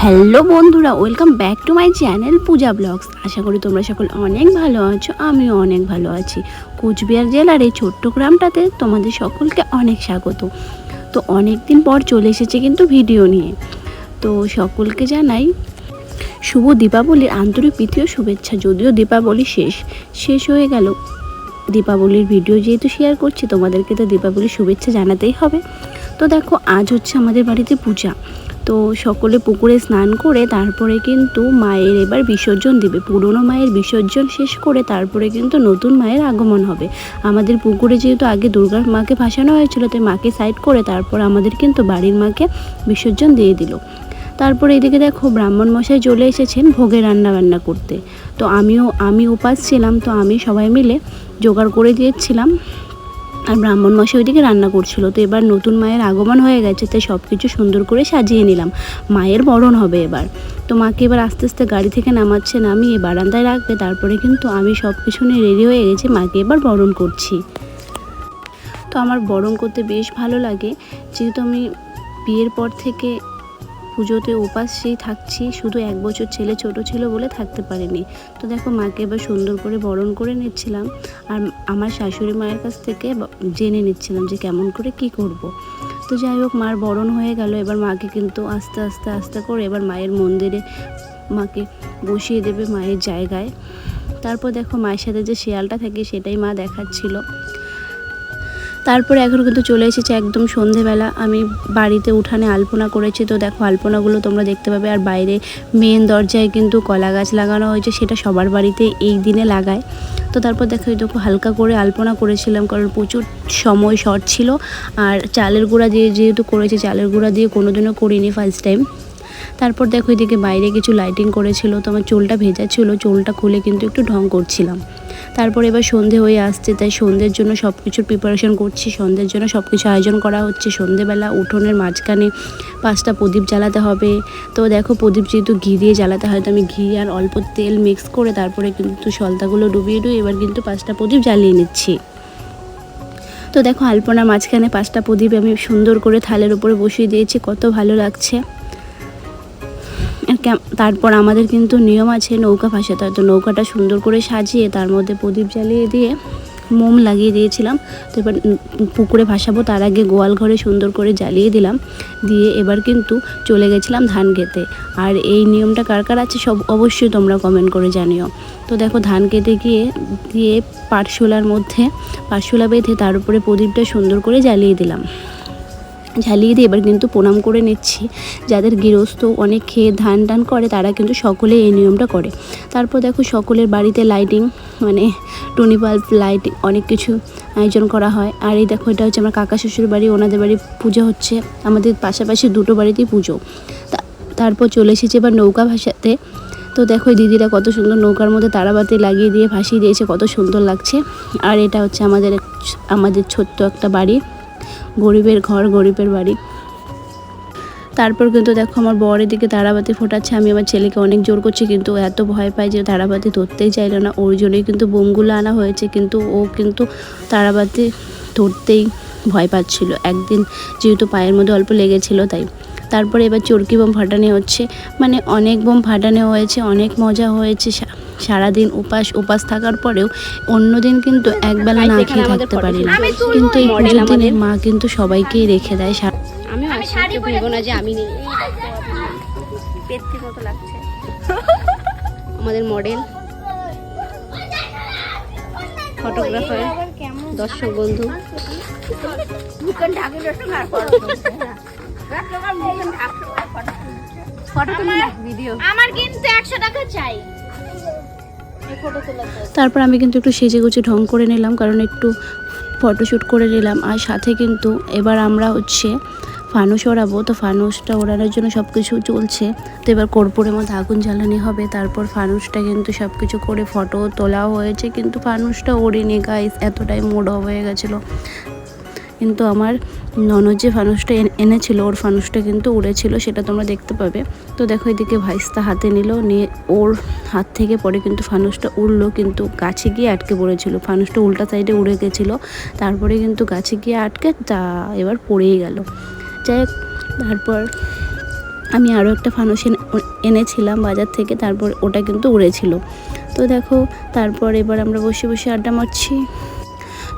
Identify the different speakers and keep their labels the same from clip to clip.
Speaker 1: Hello বন্ধুরা, welcome back to my channel Puja blogs. আশা করি তোমরা সকল অনেক ভালো আছো, আমিও অনেক ভালো আছি। কোচবিহার জেলার এই ছোট্ট গ্রামটাতে তোমাদের সকলকে অনেক স্বাগত। তো অনেক দিন পর চলে এসেছে কিন্তু ভিডিও নিয়ে। তো সকলকে জানাই শুভ দীপাবলির আন্তরিক প্রীতি শুভেচ্ছা, যদিও দীপাবলি শেষ শেষ হয়ে গেল। দীপাবলির ভিডিও যেহেতু শেয়ার করছি, তোমাদেরকে তো দীপাবলির শুভেচ্ছা জানাতেই হবে। তো দেখো, আজ হচ্ছে আমাদের বাড়িতে পূজা। তো সকলে পুকুরে স্নান করে তারপরে কিন্তু মায়ের এবার বিসর্জন দিবে। পুরনো মায়ের বিসর্জন শেষ করে তারপরে কিন্তু নতুন মায়ের আগমন হবে। আমাদের পুকুরে যেহেতু আগে দুর্গার মাকে ভাসানো হয়েছিল, তাই মাকে সাইড করে তারপর আমাদের কিন্তু বাড়ির মাকে বিসর্জন দিয়ে দিল। তারপরে এদিকে দেখো ব্রাহ্মণ মশাই চলে এসেছেন ভোগে রান্না বান্না করতে। তো আমিও, আমি উপাস ছিলাম, তো আমি সবাই মিলে জোগাড় করে দিয়েছিলাম। আর ব্রাহ্মণ মশাই ওইদিকে রান্না করছিল। তো এবার নতুন মায়ের আগমন হয়ে গেছে, তাই সব কিছু সুন্দর করে সাজিয়ে নিলাম। মায়ের বরণ হবে এবার। তো মাকে এবার আস্তে আস্তে গাড়ি থেকে নামাচ্ছে, নামিয়ে বারান্দায় রাখবে। তারপরে কিন্তু আমি সব কিছু নিয়ে রেডি হয়ে গেছি, মাকে এবার বরণ করছি। তো আমার বরণ করতে বেশ ভালো লাগে। যেহেতু আমি বিয়ের পর থেকে পুজোতে উপাসেই থাকছি, শুধু এক বছর ছেলে ছোট ছিল বলে থাকতে পারিনি। তো দেখো, মাকে এবার সুন্দর করে বরণ করে নিচ্ছিলাম আর আমার শাশুড়ি মায়ের কাছ থেকে জেনে নিচ্ছিলাম যে কেমন করে কি করব। তো যাই হোক, মার বরণ হয়ে গেল। এবার মাকে কিন্তু আস্তে আস্তে আস্তে করে এবার মায়ের মন্দিরে মাকে বসিয়ে দেবে মায়ের জায়গায়। তারপর দেখো, মায়ের সাথে যে শেয়ালটা থাকে সেটাই মা দেখাচ্ছিল। তারপরে এখন কিন্তু চলে এসেছে একদম সন্ধেবেলা। আমি বাড়িতে উঠানে আলপনা করেছি। তো দেখো, আলপনাগুলো তোমরা দেখতে পাবে। আর বাইরে মেন দরজায় কিন্তু কলা গাছ লাগানো হয়েছে। সেটা সবার বাড়িতে এই দিনে লাগায়। তো তারপর দেখো, এই দেখো, হালকা করে আলপনা করেছিলাম। কারণ প্রচুর সময় শর্ট ছিল। আর চালের গুঁড়া দিয়ে যেহেতু করেছি, চালের গুঁড়া দিয়ে কোনোদিনও করিনি ফার্স্ট টাইম তারপর দেখো এদিকে বাইরে কিছু লাইটিং করেছিল, তো আমার চুলটা ভেজা ছিল, চুলটা খুলে কিন্তু একটু ঢং করছিলাম। তারপর এবার সন্ধে হয়ে আসছে, তাই সন্ধ্যের জন্য সব কিছুর প্রিপারেশন করছি, সন্ধ্যের জন্য সব কিছু আয়োজন করা হচ্ছে। সন্ধেবেলা উঠোনের মাঝখানে পাঁচটা প্রদীপ জ্বালাতে হবে। তো দেখো প্রদীপ যেহেতু ঘি দিয়ে জ্বালাতে হয়, তো আমি ঘি আর অল্প তেল মিক্স করে তারপরে কিন্তু সলতাগুলো ডুবিয়ে ডুবিয়ে এবার কিন্তু পাঁচটা প্রদীপ জ্বালিয়ে নিচ্ছি। তো দেখো আলপনার মাঝখানে পাঁচটা প্রদীপ আমি সুন্দর করে থালের উপরে বসিয়ে দিয়েছি, কত ভালো লাগছে। তারপর আমাদের কিন্তু নিয়ম আছে নৌকা ভাসাতে তো নৌকাটা সুন্দর করে সাজিয়ে তার মধ্যে প্রদীপ জ্বালিয়ে দিয়ে মোম লাগিয়ে দিয়েছিলাম। তো এবার পুকুরে ভাসাবো, তার আগে গোয়াল ঘরে সুন্দর করে জ্বালিয়ে দিলাম। দিয়ে এবার কিন্তু চলে গেছিলাম ধান খেতে। আর এই নিয়মটা কার কার আছে সব অবশ্যই তোমরা কমেন্ট করে জানিও। তো দেখো ধান কেটে গিয়ে, দিয়ে পাটশোলার মধ্যে, পাটশোলা বেঁধে তার উপরে প্রদীপটা সুন্দর করে জ্বালিয়ে দিলাম। ঝালিয়ে দিয়ে এবার কিন্তু প্রণাম করে নিচ্ছি। যাদের গৃহস্থ অনেক খেয়ে ধান টান করে, তারা কিন্তু সকলে এই নিয়মটা করে। তারপর দেখো সকলের বাড়িতে লাইটিং মানে টুনি বাল্ব লাইটিং অনেক কিছু আয়োজন করা হয়। আর এই দেখো, এটা হচ্ছে আমার কাকা শ্বশুর বাড়ি, ওনাদের বাড়ি পুজো হচ্ছে। আমাদের পাশাপাশি দুটো বাড়িতেই পুজো। তারপর চলে এসেছে এবার নৌকা ভাসাতে। তো দেখো দিদিরা কত সুন্দর নৌকার মধ্যে তারাবাতি লাগিয়ে দিয়ে ভাসিয়ে দিয়েছে, কত সুন্দর লাগছে। আর এটা হচ্ছে আমাদের আমাদের ছোট্ট একটা বাড়ি। গরিবের ঘর, গরিবের বাড়ি। তারপর কিন্তু দেখো আমার বরের দিকে তারাবাতি ফোটাচ্ছে, আমি আমার ছেলেকে অনেক জোর করছি, কিন্তু এত ভয় পায় যে তারাবাতি ধরতেই চাইলো না। ওর জন্যই কিন্তু বোমগুলো আনা হয়েছে, কিন্তু ও কিন্তু তারাবাতি ধরতেই ভয় পাচ্ছিল। একদিন যেহেতু পায়ের মধ্যে অল্প লেগেছিল, তাই তারপরে এবার চরকি বোম ফাটানো হচ্ছে। মানে অনেক বোম ফাটানো হয়েছে অনেক মজা হয়েছে। সারাদিন উপাস উপাস থাকার পরেও অন্য দিন কিন্তু একবেলা না খেয়ে থাকতে পারি না। কিন্তু এই পুজোর দিনে মা কিন্তু সবাইকেই রেখে দেয়।
Speaker 2: ভেবো না যে আমি নেই মতো লাগছে। আমাদের মডেল। ফটোগ্রাফার দর্শক বন্ধু।
Speaker 1: তারপর আমি কিন্তু একটু সেজে গুছে ঢং করে নিলাম, কারণ একটু ফটোশ্যুট করে নিলাম। আর সাথে কিন্তু এবার আমরা হচ্ছে ফানুস ওড়াবো তো ফানুসটা ওড়ানোর জন্য সব কিছু চলছে। তো এবার কর্পূরের মধ্যে আগুন জ্বালানি হবে। তারপর ফানুসটা কিন্তু সব কিছু করে ফটো তোলাও হয়েছে। কিন্তু ফানুসটা ওড়েনি গাইস এতটাই মুড হয়ে গেছিল। কিন্তু আমার ননদ যে ফানুসটা এনে- এনেছিল, ওর ফানুসটা কিন্তু উড়েছিল, সেটা তোমরা দেখতে পাবে। তো দেখো এদিকে ভাইস্তা হাতে নিল, নিয়ে ওর হাত থেকে পরে কিন্তু ফানুসটা উড়লো, কিন্তু গাছে গিয়ে আটকে পড়েছিল। ফানুসটা উল্টা সাইডে উড়ে গেছিল, তারপরে কিন্তু গাছে গিয়ে আটকে তা এবার পড়েই গেল। যাই তারপর আমি আরও একটা ফানুস এনেছিলাম বাজার থেকে, তারপর ওটা কিন্তু উড়েছিল। তো দেখো, তারপর এবার আমরা বসে বসে আড্ডা মারছি।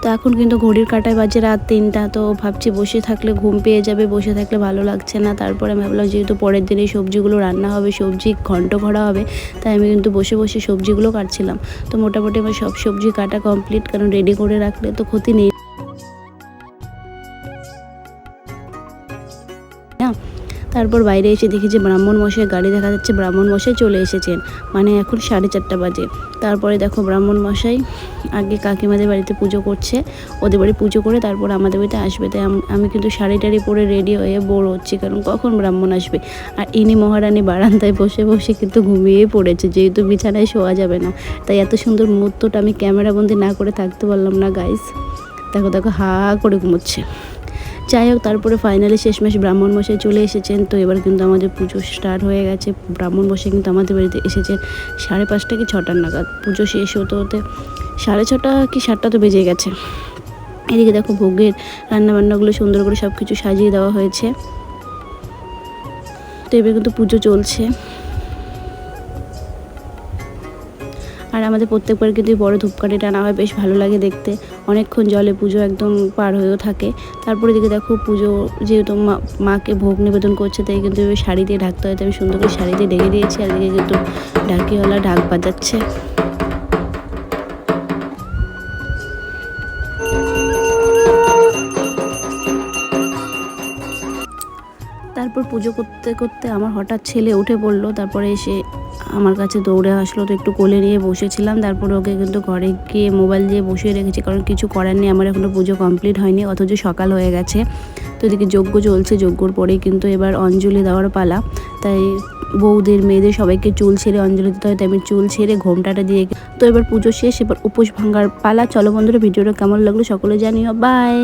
Speaker 1: তো এখন কিন্তু ঘড়ির কাটায় বাজে রাত তিনটা, তো ভাবছি বসে থাকলে ঘুম পেয়ে যাবে, বসে থাকলে ভালো লাগছে না। তারপরে আমি ভাবলাম যেহেতু পরের দিনে সবজিগুলো রান্না হবে, সবজি ঘন্ট ভরা হবে, তাই আমি কিন্তু বসে বসে সবজিগুলো কাটছিলাম। তো মোটামুটি আমার সব সবজি কাটা কমপ্লিট কারণ রেডি করে রাখলে তো ক্ষতি নেই। তারপর বাইরে এসে দেখি যে ব্রাহ্মণ মশাই গাড়ি দেখা যাচ্ছে, ব্রাহ্মণ মশাই চলে এসেছেন। মানে এখন সাড়ে চারটা বাজে। তারপরে দেখো ব্রাহ্মণ মশাই আগে কাকিমাদের বাড়িতে পুজো করছে। ওদের বাড়ি পুজো করে তারপর আমাদের বাড়িতে আসবে। তাই আমি কিন্তু শাড়ি টাড়ি পরে রেডি হয়ে বোর হচ্ছি, কারণ কখন ব্রাহ্মণ আসবে? আর ইনি মহারানী বারান্দায় বসে বসে কিন্তু ঘুমিয়ে পড়েছে, যেহেতু বিছানায় শোয়া যাবে না। তাই এত সুন্দর মুহূর্তটা আমি ক্যামেরাবন্দি না করে থাকতে পারলাম না গাইস দেখো দেখো হা করে ঘুমোচ্ছে। যাই হোক, তারপরে ফাইনালি শেষ শেষমেশ ব্রাহ্মণ মশাই চলে এসেছেন। তো এবার কিন্তু আমাদের পুজো স্টার্ট হয়ে গেছে। ব্রাহ্মণ মশাই কিন্তু আমাদের বাড়িতে এসেছেন সাড়ে পাঁচটা কি ছটার নাগাদ। পুজো শেষ হতে হতে সাড়ে ছটা কি সাতটা তো বেজে গেছে। এদিকে দেখো ভোগের রান্নাবান্নাগুলো সুন্দর করে সব কিছু সাজিয়ে দেওয়া হয়েছে। তো এবার কিন্তু পুজো চলছে। আর আমাদের প্রত্যেকবার কিন্তু বড় ধূপকাঠি টানা হয় বেশ ভালো লাগে দেখতে। অনেকক্ষণ জলে পুজো একদম পার হয়েও থাকে। তারপরে দিকে দেখো পুজো যেহেতু মাকে ভোগ নিবেদন করছে, তাই কিন্তু শাড়ি দিয়ে ঢাকতে হয় তো আমি সুন্দর করে শাড়ি দিয়ে ঢেকে দিয়েছি। আর এদিকে কিন্তু ঢাকিওয়ালা ঢাক বাজাচ্ছে। পুজো করতে করতে আমার হঠাৎ ছেলে উঠে পড়ল, তারপরে এসে আমার কাছে দৌড়ে আসলো। তো একটু কোলে নিয়ে বসেছিলাম, তারপরে ওকে কিন্তু ঘরে গিয়ে মোবাইল দিয়ে বসিয়ে রেখেছি, কারণ কিছু করার নেই, আমার এখনও পুজো কমপ্লিট হয়নি, অথচ সকাল হয়ে গেছে। তো এদিকে যজ্ঞ চলছে, যজ্ঞর পরেই কিন্তু এবার অঞ্জলি দেওয়ার পালা। তাই বৌদের মেয়েদের সবাইকে চুল ছেড়ে অঞ্জলি দিতে হয়, তাই আমি চুল ছেড়ে ঘোমটাটা দিয়ে তো এবার পুজো শেষ, এবার উপোস ভাঙার পালা। চলো বন্ধুরা, ভিডিওটা কেমন লাগল সকলে জানিও। বাই